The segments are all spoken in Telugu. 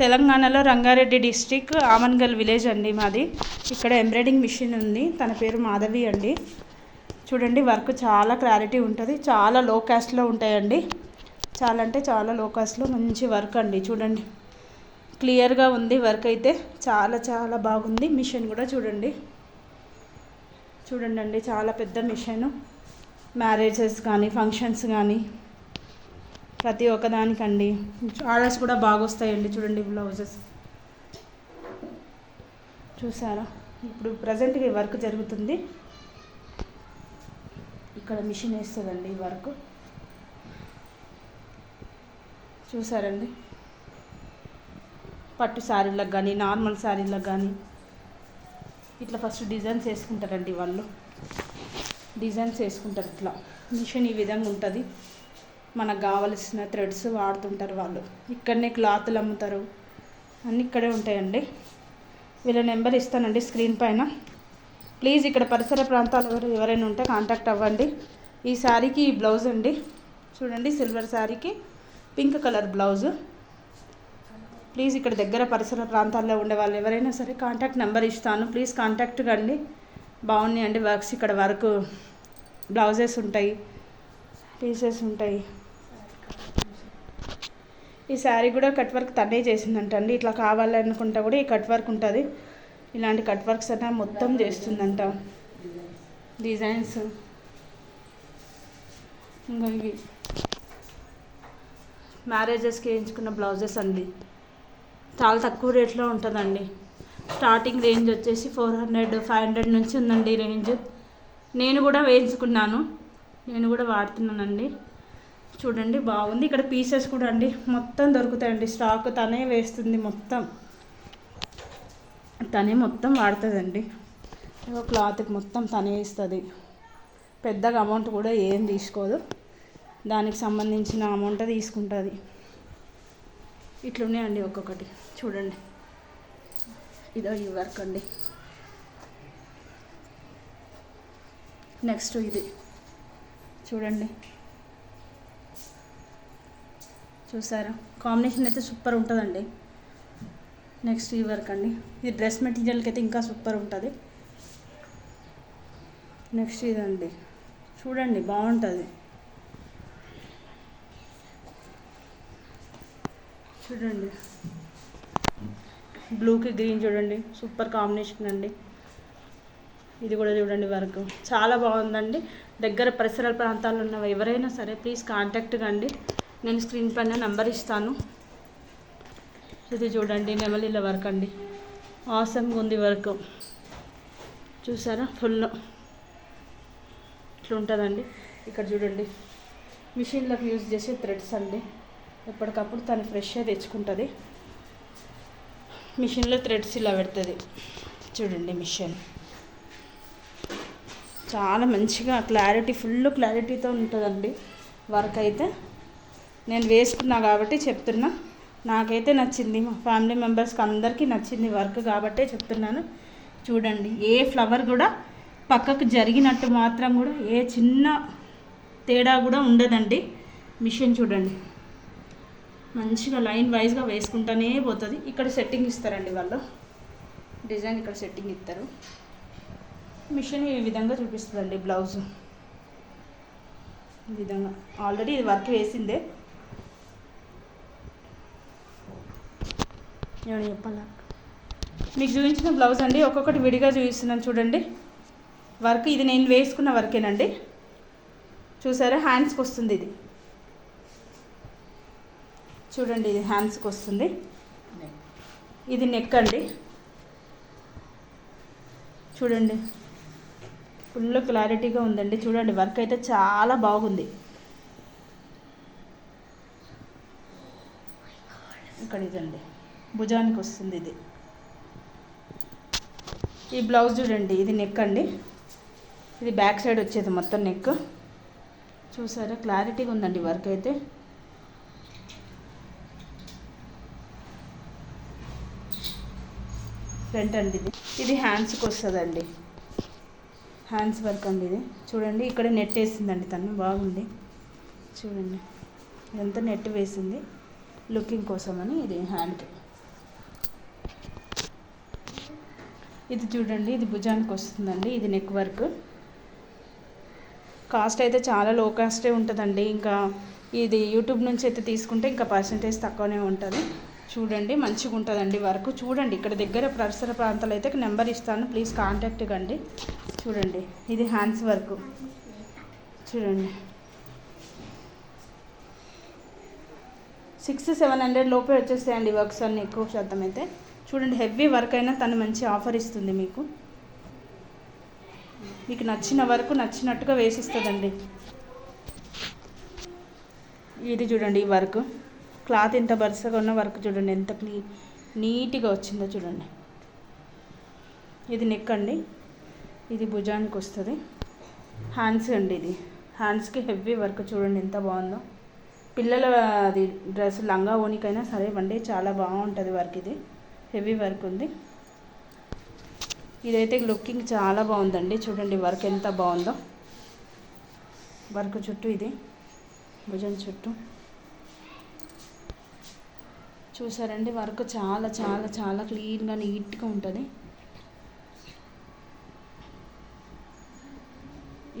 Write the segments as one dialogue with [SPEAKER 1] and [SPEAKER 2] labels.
[SPEAKER 1] తెలంగాణలో రంగారెడ్డి డిస్టిక్ ఆమన్గల్ విలేజ్ అండి మాది. ఇక్కడ ఎంబ్రాయిడింగ్ మిషన్ ఉంది. తన పేరు మాధవి అండి. చూడండి వర్క్ చాలా క్లారిటీ ఉంటుంది. చాలా లో కాస్ట్లో ఉంటాయండి. చాలా అంటే చాలా లో కాస్ట్లో మంచి వర్క్ అండి. చూడండి క్లియర్గా ఉంది వర్క్ అయితే. చాలా చాలా బాగుంది. మిషన్ కూడా చూడండి. చూడండి అండి చాలా పెద్ద మిషన్. మ్యారేజెస్ కానీ ఫంక్షన్స్ కానీ. ప్రతి ఒక్కదానికండి. ఆర్డర్స్ కూడా బాగా వస్తాయండి చూడండి బ్లౌజెస్. చూసారా? ఇప్పుడు ప్రజెంట్గా ఈ వర్క్ జరుగుతుంది. ఇక్కడ మిషన్ వేస్తుందండి ఈ వర్క్. చూసారండి? పట్టు శారీలకు కానీ నార్మల్ శారీలకు కానీ ఇట్లా ఫస్ట్ డిజైన్స్ వేసుకుంటారండి వాళ్ళు. డిజైన్స్ వేసుకుంటారు ఇట్లా. మిషన్ ఈ విధంగా ఉంటుంది. మనకు కావలసిన థ్రెడ్స్ వాడుతుంటారు వాళ్ళు. ఇక్కడనే క్లాత్లు అమ్ముతారు. అన్నీ ఇక్కడే ఉంటాయండి. వీళ్ళ నెంబర్ ఇస్తానండి స్క్రీన్ పైన. ప్లీజ్ ఇక్కడ పరిసర ప్రాంతాలు ఎవరు ఎవరైనా ఉంటే కాంటాక్ట్ అవ్వండి. ఈ శారీకి ఈ బ్లౌజ్ అండి. చూడండి సిల్వర్ శారీకి పింక్ కలర్ బ్లౌజ్. ప్లీజ్ ఇక్కడ దగ్గర పరిసర ప్రాంతాల్లో ఉండే వాళ్ళు ఎవరైనా సరే కాంటాక్ట్ నెంబర్ ఇస్తాను. ప్లీజ్ కాంటాక్ట్ కండి బాగున్నాయండి వర్క్స్. ఇక్కడ వర్క్ బ్లౌజెస్ ఉంటాయి పీసెస్ ఉంటాయి. ఈ శారీ కూడా కట్ వర్క్ తనే చేసిందంట అండి ఇట్లా కావాలనుకుంటా కూడా ఈ కట్ వర్క్ ఉంటుంది. ఇలాంటి కట్ వర్క్స్ అన్న మొత్తం చేస్తుందంట. డిజైన్స్. ఇంకా ఇవి. మ్యారేజెస్కి వేయించుకున్న బ్లౌజెస్ అండి. చాలా తక్కువ రేట్లో ఉంటుందండి. స్టార్టింగ్ రేంజ్ వచ్చేసి ఫోర్ హండ్రెడ్ ఫైవ్ హండ్రెడ్ నుంచి ఉందండి రేంజ్. నేను కూడా వేయించుకున్నాను. నేను కూడా వాడుతున్నానండి. చూడండి బాగుంది. ఇక్కడ పీసెస్ కూడా అండి మొత్తం దొరుకుతాయండి. స్టాక్ తనే వేస్తుంది మొత్తం. తనే మొత్తం వాడుతుందండి. క్లాత్కి మొత్తం తనే ఇస్తుంది. పెద్దగా అమౌంట్ కూడా ఏం తీసుకోదు. దానికి సంబంధించిన అమౌంట్ తీసుకుంటుంది. ఇట్లున్నాయండి ఒక్కొక్కటి. చూడండి. ఇదో ఈ వర్క్ అండి. నెక్స్ట్ ఇది. చూడండి. చూసారా? కాంబినేషన్ అయితే సూపర్ ఉంటుందండి. నెక్స్ట్ ఈ వర్క్ అండి. ఇది డ్రెస్ మెటీరియల్కి అయితే ఇంకా సూపర్ ఉంటుంది. నెక్స్ట్ ఇదండి. చూడండి బాగుంటుంది. చూడండి. బ్లూకి గ్రీన్ చూడండి సూపర్ కాంబినేషన్ అండి. ఇది కూడా చూడండి వర్క్. చాలా బాగుందండి. దగ్గర పరిసర ప్రాంతాల్లో ఉన్న ఎవరైనా సరే ప్లీజ్ కాంటాక్ట్ కండి. నేను స్క్రీన్ పైన నెంబర్ ఇస్తాను. ఇది చూడండి నెమలిల వర్క్ అండి. ఆసమ్గా ఉంది వర్క్. చూసారా? ఫుల్ ఇట్లుంటుందండి. ఇక్కడ చూడండి. మిషన్లకు యూజ్ చేసే థ్రెడ్స్ అండి. ఎప్పటికప్పుడు తను ఫ్రెష్గా తెచ్చుకుంటుంది. మిషన్లో థ్రెడ్స్ ఇలా పెడుతుంది. చూడండి మిషన్. చాలా మంచిగా క్లారిటీ ఫుల్ క్లారిటీతో ఉంటుందండి. వర్క్ అయితే. నేను వేసుకున్నా కాబట్టి చెప్తున్నా. నాకైతే నచ్చింది. మా ఫ్యామిలీ మెంబర్స్కి అందరికీ నచ్చింది వర్క్ కాబట్టే చెప్తున్నాను. చూడండి ఏ ఫ్లవర్ కూడా పక్కకు జరిగినట్టు మాత్రం కూడా ఏ చిన్న తేడా కూడా ఉండదండి. మిషన్ చూడండి. మంచిగా లైన్ వైజ్గా వేసుకుంటూనే పోతుంది. ఇక్కడ సెట్టింగ్ ఇస్తారండి వాళ్ళు. డిజైన్ ఇక్కడ సెట్టింగ్ ఇస్తారు. మిషన్ ఈ విధంగా చూపిస్తుందండి బ్లౌజ్. ఈ విధంగా. ఆల్రెడీ ఇది వర్క్ వేసిందే. నేను చెప్పాలా? మీకు చూపించిన బ్లౌజ్ అండి ఒక్కొక్కటి విడిగా చూపిస్తున్నాను చూడండి. వర్క్ ఇది నేను వేసుకున్న వర్కేనండి. చూసారా? హ్యాండ్స్కి వస్తుంది ఇది. చూడండి ఇది హ్యాండ్స్కి వస్తుంది. ఇది నెక్ అండి. చూడండి. ఫుల్ క్లారిటీగా ఉందండి. చూడండి వర్క్ అయితే చాలా బాగుంది. ఇక్కడ ఇదండి. భుజానికి వస్తుంది ఇది. ఈ బ్లౌజ్ చూడండి ఇది నెక్ అండి. ఇది బ్యాక్ సైడ్ వచ్చేది మొత్తం నెక్ చూసారా క్లారిటీగా ఉందండి వర్క్ అయితే. ఫ్రంట్ అండి ఇది. ఇది హ్యాండ్స్కి వస్తుందండి. హ్యాండ్స్ వర్క్ అండి ఇది. చూడండి ఇక్కడ నెట్ వేసిందండి తను బాగుంది. చూడండి ఇదంతా నెట్ వేసింది. లుకింగ్ కోసం అని ఇది హ్యాండ్కి ఇది చూడండి ఇది భుజానికి వస్తుందండి ఇది నెక్ వర్క్ కాస్ట్ అయితే చాలా లో కాస్టే ఉంటుందండి. ఇంకా ఇది యూట్యూబ్ నుంచి అయితే తీసుకుంటే ఇంకా పర్సంటేజ్ తక్కువనే ఉంటుంది. చూడండి మంచిగా ఉంటుందండి వర్క్ చూడండి ఇక్కడ దగ్గర పరిసర ప్రాంతాలు అయితే నెంబర్ ఇస్తాను. ప్లీజ్ కాంటాక్ట్ కండి. చూడండి ఇది హ్యాండ్స్ వర్క్ చూడండి. సిక్స్ సెవెన్ హండ్రెడ్ లోపే వచ్చేస్తాయండి వర్క్స్ అన్నీ ఎక్కువ శాతం అయితే. చూడండి హెవీ వర్క్ అయినా తను మంచి ఆఫర్ ఇస్తుంది మీకు. మీకు నచ్చిన వరకు నచ్చినట్టుగా వేసిస్తుందండి. ఇది చూడండి ఈ వర్క్ క్లాత్ ఎంత బరుసగా ఉన్న వర్క్ చూడండి ఎంత క్లీ నీట్గా వచ్చిందో చూడండి. ఇది నెక్ అండి. ఇది భుజానికి వస్తుంది. హ్యాండ్స్ అండి ఇది. హ్యాండ్స్కి హెవీ వర్క్ చూడండి ఎంత బాగుందో. పిల్లల అది డ్రెస్ లంగా ఓనికైనా సరే అండి చాలా బాగుంటుంది వర్క్ ఇది. హెవీ వర్క్ ఉంది. ఇదైతే లుకింగ్ చాలా బాగుందండి. చూడండి వర్క్ ఎంత బాగుందో. వర్క్ చుట్టూ ఇది. భుజం చుట్టూ. చూసారండి? వర్క్ చాలా చాలా చాలా క్లీన్గా నీట్గా ఉంటుంది.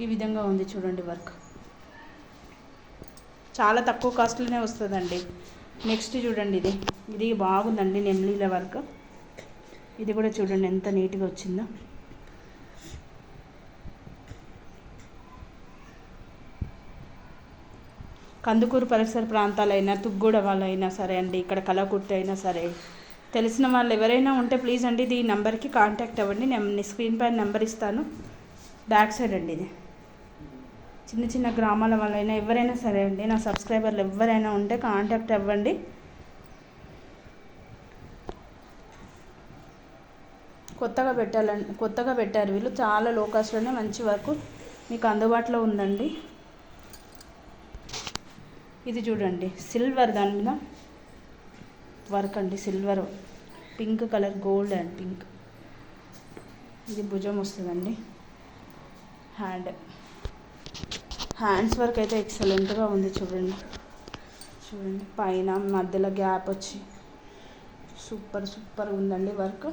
[SPEAKER 1] ఈ విధంగా ఉంది చూడండి వర్క్. చాలా తక్కువ కాస్ట్లోనే వస్తుందండి. నెక్స్ట్ చూడండి ఇది. ఇది బాగుందండి నెమ్లీల వర్క్. ఇది కూడా చూడండి ఎంత నీట్గా వచ్చిందో. కందుకూరు పరిసర ప్రాంతాలైనా తుగ్గూడ వాళ్ళైనా సరే అండి ఇక్కడ కలకుర్తి అయినా సరే తెలిసిన వాళ్ళు ఎవరైనా ఉంటే ప్లీజ్ అండి ఇది నెంబర్కి కాంటాక్ట్ అవ్వండి. నేను స్క్రీన్ పైన నెంబర్ ఇస్తాను. బ్యాక్ సైడ్ అండి ఇది. చిన్న చిన్న గ్రామాల వాళ్ళైనా ఎవరైనా సరే అండి నా సబ్స్క్రైబర్లు ఎవరైనా ఉంటే కాంటాక్ట్ అవ్వండి. కొత్తగా పెట్టాలని కొత్తగా పెట్టారు వీళ్ళు. చాలా లో కాస్ట్లోనే మంచి వర్క్ మీకు అందుబాటులో ఉందండి. ఇది చూడండి సిల్వర్ దాని మీద వర్క్ అండి silver. Pink colour gold and pink. ఇది భుజం వస్తుందండి. హ్యాండ్. హ్యాండ్స్ వర్క్ అయితే ఎక్సలెంట్గా ఉంది చూడండి. చూడండి పైన మధ్యలో గ్యాప్ వచ్చి సూపర్ సూపర్ ఉందండి వర్క్.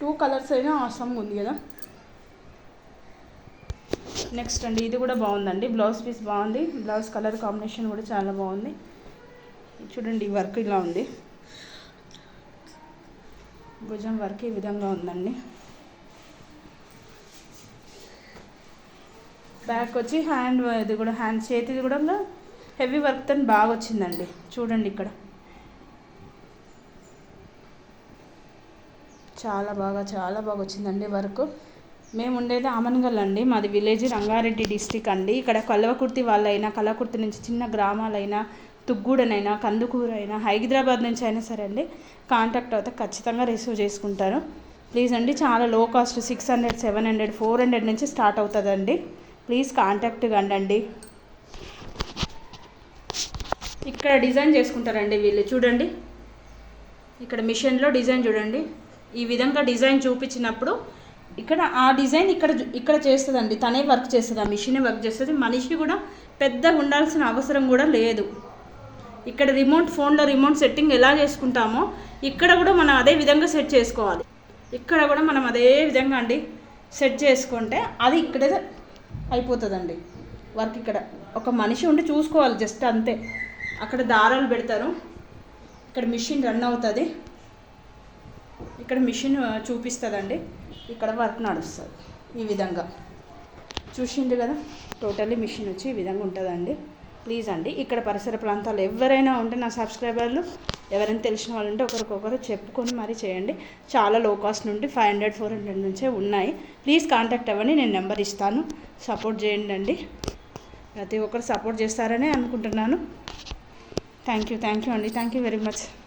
[SPEAKER 1] టూ కలర్స్ అయినా అవసరం ఉంది కదా. నెక్స్ట్ అండి ఇది కూడా బాగుందండి. బ్లౌజ్ పీస్ బాగుంది. బ్లౌజ్ కలర్ కాంబినేషన్ కూడా చాలా బాగుంది. చూడండి ఈ వర్క్ ఇలా ఉంది. భుజం వర్క్ ఈ విధంగా ఉందండి. బ్యాక్ వచ్చి హ్యాండ్ ఇది కూడా హ్యాండ్ చేతిది కూడా హెవీ వర్క్ తను బాగా వచ్చిందండి. చూడండి ఇక్కడ. చాలా బాగా చాలా బాగా వచ్చిందండి వర్క్. మేము ఉండేది ఆమన్గల్ అండి. మాది విలేజ్ రంగారెడ్డి డిస్టిక్ అండి. ఇక్కడ కల్వకుర్తి వాళ్ళైనా కల్వకుర్తి నుంచి చిన్న గ్రామాలైనా తుగ్గూడనైనా కందుకూరైనా హైదరాబాద్ నుంచి అయినా సరే అండి కాంటాక్ట్ అవుతే ఖచ్చితంగా రిసీవ్ చేసుకుంటారు. ప్లీజ్ అండి చాలా low cost six hundred seven hundred four hundred నుంచి స్టార్ట్ అవుతుందండి. ప్లీజ్ కాంటాక్ట్ కండి ఇక్కడ డిజైన్ చేసుకుంటారండి వీళ్ళు. చూడండి. ఇక్కడ మిషన్లో డిజైన్ చూడండి. ఈ విధంగా డిజైన్ చూపించినప్పుడు ఇక్కడ ఆ డిజైన్ ఇక్కడ ఇక్కడ చేస్తుందండి. తనే వర్క్ చేస్తుంది ఆ మిషనే వర్క్ చేస్తుంది. మనిషి కూడా పెద్దగా ఉండాల్సిన అవసరం కూడా లేదు. ఇక్కడ రిమోట్ ఫోన్లో రిమోట్ సెట్టింగ్ ఎలా చేసుకుంటామో ఇక్కడ కూడా మనం అదే విధంగా సెట్ చేసుకోవాలి. ఇక్కడ కూడా మనం అదే విధంగా అండి సెట్ చేసుకుంటే అది ఇక్కడే అయిపోతుందండి. వర్క్ ఇక్కడ. ఒక మనిషి ఉండి చూసుకోవాలి జస్ట్ అంతే. అక్కడ దారాలు పెడతారు. ఇక్కడ మిషన్ రన్ అవుతుంది. ఇక్కడ మిషన్ చూపిస్తుందండి. ఇక్కడ వర్క్ నడుస్తుంది ఈ విధంగా. చూసిండు కదా? టోటల్లీ మిషన్ వచ్చి ఈ విధంగా ఉంటుందండి. ప్లీజ్ అండి ఇక్కడ పరిసర ప్రాంతాలు ఎవరైనా ఉంటే నా సబ్స్క్రైబర్లు ఎవరైనా తెలిసిన వాళ్ళు ఉంటే ఒకరికొకరు చెప్పుకొని మరీ చేయండి. చాలా లో కాస్ట్ నుండి ఫైవ్ హండ్రెడ్ ఫోర్ హండ్రెడ్ నుంచే ఉన్నాయి. ప్లీజ్ కాంటాక్ట్ అవ్వండి నేను నెంబర్ ఇస్తాను. సపోర్ట్ చేయండి అండి. ప్రతి ఒక్కరు సపోర్ట్ చేస్తారని అనుకుంటున్నాను. థ్యాంక్ యూ థ్యాంక్ యూ అండి. Thank you very much